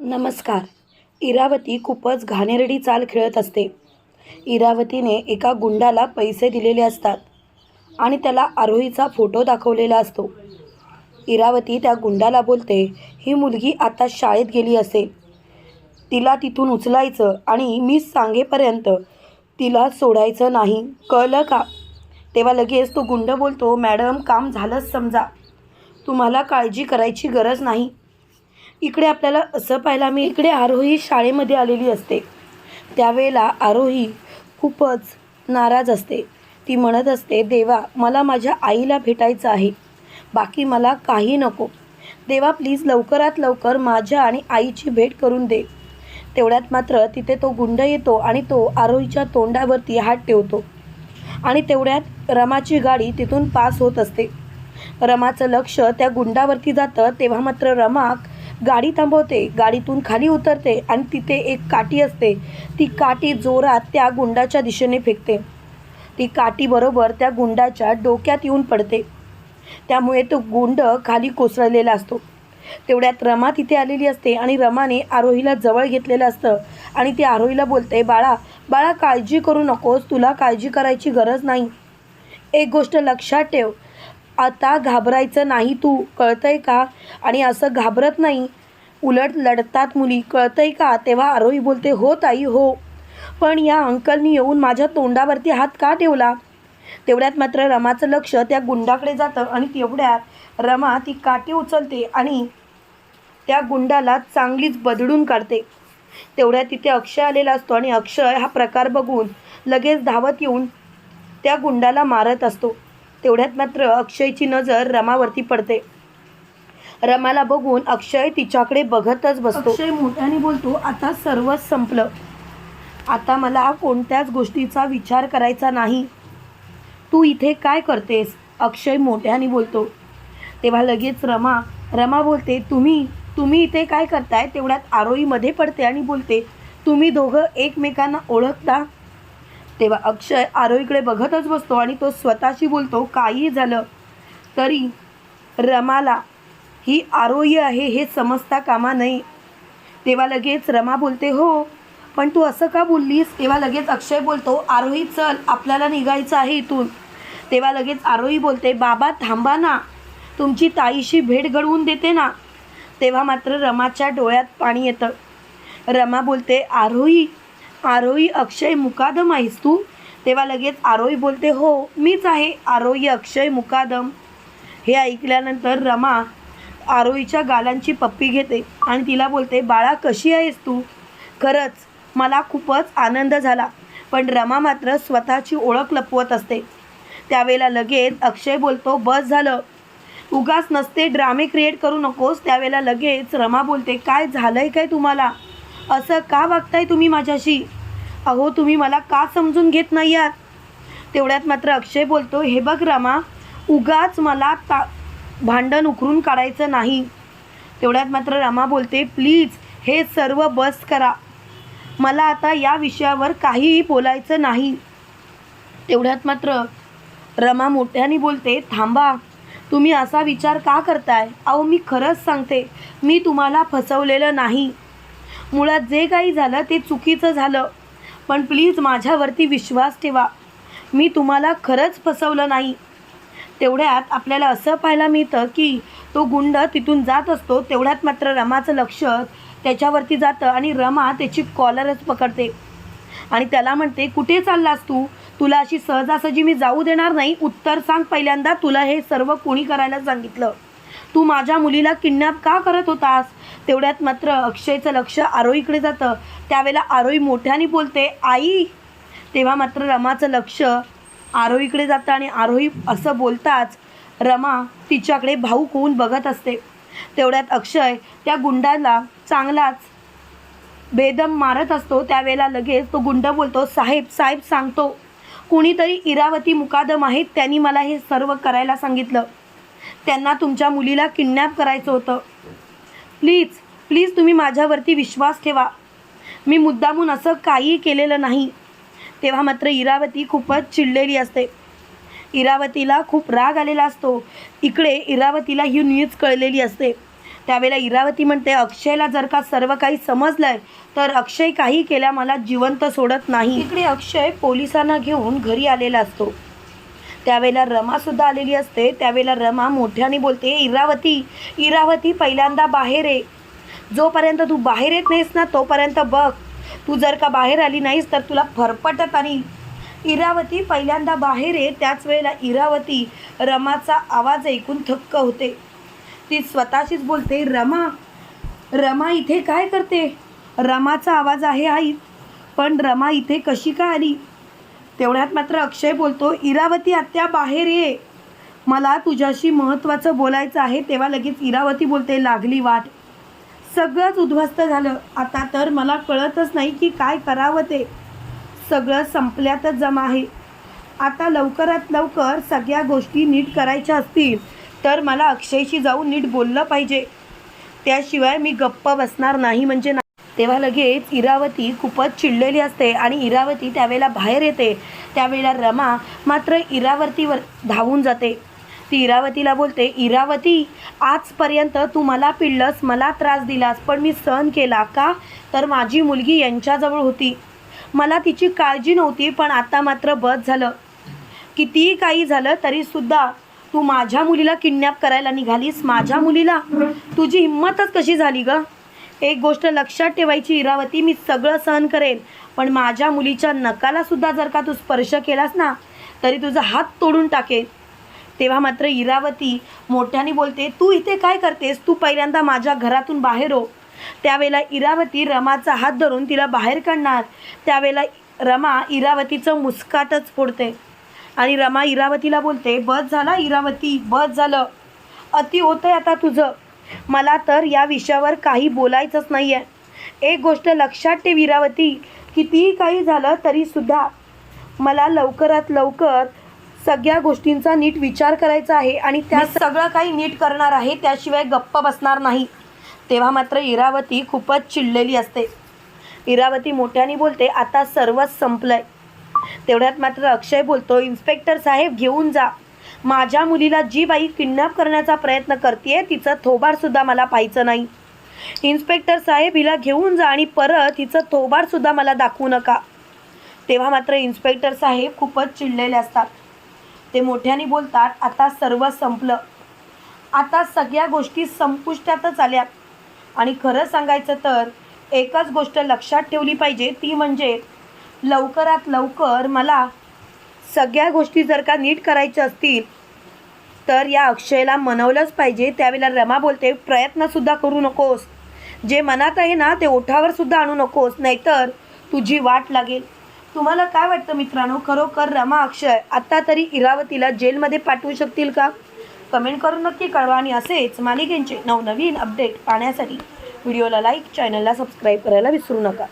नमस्कार. इरावती खूपच घाणेरडी चाल खेळत असते. इरावतीने एका गुंडाला पैसे दिलेले असतात आणि त्याला आरोहीचा फोटो दाखवलेला असतो. इरावती त्या गुंडाला बोलते ही मुलगी आता शाळेत गेली असेल. तिला तिथून उचलायचं आणि मी सांगेपर्यंत तिला सोडायचं नाही. कळलं का? तेव्हा लगेच तो गुंड बोलतो मॅडम काम झालंच समजा. तुम्हाला काळजी करायची गरज नाही. इकडे आपल्याला असं पाहायला मी इकडे आरोही शाळेमध्ये आलेली असते. त्यावेळेला आरोही खूपच नाराज असते. ती म्हणत असते देवा मला माझ्या आईला भेटायचं आहे. बाकी मला काही नको. देवा प्लीज लवकरात लवकर माझ्या आणि आईची भेट करून दे. तेवढ्यात मात्र तिथे तो गुंड येतो आणि तो आरोहीच्या तोंडावरती हात ठेवतो. आणि तेवढ्यात रमाची गाडी तिथून पास होत असते. रमाचं लक्ष त्या गुंडावरती जातं तेव्हा मात्र रमा गाडी थांबवते गाडीतून खाली उतरते आणि तिथे एक काठी असते. ती काठी जोरात त्या गुंडाच्या दिशेने फेकते. ती काठी बरोबर त्या गुंडाच्या डोक्यात येऊन पडते. त्यामुळे तो गुंड खाली कोसळलेला असतो. तेवढ्यात रमा तिथे आलेली असते आणि रमाने आरोहीला जवळ घेतलेलं असतं आणि ती आरोहीला बोलते बाळा बाळा काळजी करू नकोस तुला काळजी करायची गरज नाही. एक गोष्ट लक्षात ठेव. आता घाबरायचं नाही तू कळतंय का? आणि असं घाबरत नाही. उलट लढतात मुली. कळतंय का? तेव्हा आरोही बोलते हो ताई हो. पण या अंकलनी येऊन माझ्या तोंडावरती हात का ठेवला? तेवढ्यात मात्र रमाचं लक्ष त्या गुंडाकडे जातं आणि तेवढ्यात रमा ती काठी उचलते आणि त्या गुंडाला चांगलीच बदडून काढते. तेवढ्यात तिथे अक्षय आलेला असतो आणि अक्षय हा प्रकार बघून लगेच धावत येऊन त्या गुंडाला मारत असतो. तेवढ्यात मात्र अक्षयची नजर रमावरती पडते. रमाला बघून अक्षय तिच्याकडे बघतच बसतो. अक्षय मोठ्याने बोलतो आता सर्वच संपलं. आता मला कोणत्याच गोष्टीचा विचार करायचा नाही. तू इथे काय करतेस? अक्षय मोठ्याने बोलतो. तेव्हा लगेच रमा रमा बोलते तुम्ही तुम्ही इथे काय करताय? तेवढ्यात आरोईमध्ये पडते आणि बोलते तुम्ही दोघं एकमेकांना ओळखता? तेव्हा अक्षय आरोईकडे बघतच बसतो आणि तो स्वतःशी बोलतो काही झालं तरी रमाला ही आरोही आहे हे समजता कामा नये. तेव्हा लगेच रमा बोलते हो पण तू असं का बोललीस? तेव्हा लगेच अक्षय बोलतो आरोही चल आपल्याला निघायचं आहे इथून. तेव्हा लगेच आरोही बोलते बाबा थांबा ना. तुमची ताईशी भेट घडवून देते ना. तेव्हा मात्र रमाच्या डोळ्यात पाणी येतं. रमा बोलते आरोही आरोही अक्षय मुकादम आहेस तू? तेव्हा लगेच आरोही बोलते हो मीच आहे आरोही अक्षय मुकादम. हे ऐकल्यानंतर रमा आरोईच्या गालांची पप्पी घेते आणि तिला बोलते बाळा कशी आहेस तू? खरंच मला खूपच आनंद झाला पण रमा मात्र स्वतःची ओळख लपवत असते. त्यावेळेला लगेच अक्षय बोलतो बस झालं. उगाच नसते ड्रामे क्रिएट करू नकोस. त्यावेळेला लगेच रमा बोलते काय झालंय काय तुम्हाला? असं का वागताय तुम्ही माझ्याशी? अहो तुम्ही मला का समजून घेत नाही आहात? तेवढ्यात मात्र अक्षय बोलतो हे बघ रमा उगाच मला ता भांडण उकरून काढायचं नाही. तेवढ्यात मात्र रमा बोलते प्लीज हे सर्व बस करा. मला आता या विषयावर काहीही बोलायचं नाही. तेवढ्यात मात्र रमा मोठ्याने बोलते थांबा तुम्ही असा विचार का करताय? अहो मी खरंच सांगते मी तुम्हाला फसवलेलं नाही. मुळात जे काही झालं ते चुकीचं झालं. पण प्लीज माझ्यावरती विश्वास ठेवा. मी तुम्हाला खरंच फसवलं नाही. तेवढ्यात आपल्याला असं पाहायला मिळतं की तो गुंड तिथून जात असतो तेवढ्यात मात्र रमाचं लक्ष त्याच्यावरती जातं आणि रमा त्याची कॉलरच पकडते. आणि त्याला म्हणते कुठे चाललास तू? तुला अशी सहजासहजी मी जाऊ देणार नाही. उत्तर सांग पहिल्यांदा तुला हे सर्व कोणी करायला सांगितलं. तू माझ्या मुलीला किडनॅप का करत होतास? तेवढ्यात मात्र अक्षयचं लक्ष आरोईकडे जातं. त्यावेळेला आरोई मोठ्याने बोलते आई. तेव्हा मात्र रमाचं लक्ष आरोहीकडे जातं आणि आरोही असं बोलताच रमा तिच्याकडे भाऊक होऊन बघत असते. तेवढ्यात अक्षय त्या गुंडाला चांगलाच बेदम मारत असतो. त्यावेळेला लगेच तो गुंड बोलतो साहेब साहेब सांगतो. कुणीतरी इरावती मुकादम आहेत त्यांनी मला हे सर्व करायला सांगितलं. त्यांना तुमच्या मुलीला किडनॅप करायचं होतं. प्लीज प्लीज तुम्ही माझ्यावरती विश्वास ठेवा. मी मुद्दामून असं काहीही केलेलं नाही. तेव्हा मात्र इरावती खूपच चिडलेली असते. इरावतीला खूप राग आलेला असतो. इकडे इरावतीला ही न्यूज कळलेली असते. त्यावेळेला इरावती म्हणते अक्षयला जर का सर्व काही समजलंय तर अक्षय काही केल्या मला जिवंत सोडत नाही. इकडे अक्षय पोलिसांना घेऊन घरी आलेला असतो. त्यावेळेला रमासुद्धा आलेली असते. त्यावेळेला रमा मोठ्याने बोलते इरावती इरावती पहिल्यांदा बाहेर ये. जोपर्यंत तू बाहेर येत नाहीस ना तोपर्यंत बघ. तू जर का बाहेर आली नाहीस तर तुला फरफटत आणि इरावती पहिल्यांदा बाहेर ये. त्याच वेळेला इरावती रमाचा आवाज ऐकून थक्क होते. ती स्वतःशीच बोलते रमा रमा इथे काय करते? रमाचा आवाज आहे आई पण रमा इथे कशी काय आली? तेवढ्यात मात्र अक्षय बोलतो इरावती आत्या बाहेर ये. मला तुझ्याशी महत्त्वाचं बोलायचं आहे. तेव्हा लगेच इरावती बोलते लागली वाट. सगळंच उद्ध्वस्त झालं. आता तर मला कळतच नाही की काय करावं ते. सगळं संपल्यातच जमा आहे. आता लवकरात लवकर सगळ्या गोष्टी नीट करायच्या असतील तर मला अक्षयशी जाऊन नीट बोललं पाहिजे. त्याशिवाय मी गप्प बसणार नाही म्हणजे ना तेव्हा लगेच इरावती खूपच चिडलेली असते आणि इरावती त्यावेळेला बाहेर येते. त्यावेळेला रमा मात्र इरावतीवर धावून जाते. ती इरावतीला बोलते इरावती आजपर्यंत तू मला पिळलंस मला त्रास दिलास पण मी सहन केला का? तर माझी मुलगी यांच्याजवळ होती. मला तिची काळजी नव्हती पण आता मात्र बस झालं. कितीही काही झालं तरीसुद्धा तू माझ्या मुलीला किडनॅप करायला निघालीस. माझ्या मुलीला? तुझी हिंमतच कशी झाली ग? एक गोष्ट लक्षात ठेवायची इरावती मी सगळं सहन करेन पण माझ्या मुलीच्या नकालासुद्धा जर का तू स्पर्श केलास ना तरी तुझा हात तोडून टाकेल तेव्हा मात्र इरावती मोठ्याने बोलते तू इथे काय करतेस? तू पहिल्यांदा माझ्या घरातून बाहेर हो. त्यावेळेला इरावती रमाचा हात धरून तिला बाहेर काढणार. त्यावेळेला रमा इरावतीचं मुस्काटच फोडते. आणि रमा इरावतीला बोलते बस झाला इरावती बस झालं. अति होतंय आता तुझं. मला तर या विषयावर काही बोलायचंच नाही आहे एक गोष्ट लक्षात ठेव इरावती कितीही काही झालं तरीसुद्धा मला लवकरात लवकर सगळ्या गोष्टींचा नीट विचार करायचा आहे आणि त्या सगळं काही नीट करणार आहे त्याशिवाय गप्प बसणार नाही. तेव्हा मात्र इरावती खूपच चिडलेली असते. इरावती मोठ्याने बोलते आता सर्वच संपलंय. तेवढ्यात मात्र अक्षय बोलतो इन्स्पेक्टर साहेब घेऊन जा. माझ्या मुलीला जी बाई किडनॅप करण्याचा प्रयत्न करते तिचं थोबाडसुद्धा मला पाहायचं नाही. इन्स्पेक्टर साहेब हिला घेऊन जा आणि परत हिचं थोबाडसुद्धा मला दाखवू नका. तेव्हा मात्र इन्स्पेक्टर साहेब खूपच चिडलेले असतात. ते मोठ्याने बोलतात आता सर्व संपलं. आता सगळ्या गोष्टी संपुष्टातच आल्या. आणि खरं सांगायचं तर एकच गोष्ट लक्षात ठेवली पाहिजे ती म्हणजे लवकरात लवकर मला सगळ्या गोष्टी जर का नीट करायच्या असतील तर या अक्षयला मनवलंच पाहिजे. त्यावेळेला रमा बोलते प्रयत्नसुद्धा करू नकोस. जे मनात आहे ना ते ओठावर सुद्धा आणू नकोस. नाहीतर तुझी वाट लागेल. तुम्हाला काय वाटतं मित्रांनो? खरोखर रमा अक्षय आत्ता तरी इरावतीला जेलमध्ये पाठवू शकतील का? कमेंट करून नक्की कळवा आणि असेच मालिकेंचे नवनवीन अपडेट पाहण्यासाठी व्हिडिओला लाईक चॅनलला सबस्क्राईब करायला विसरू नका.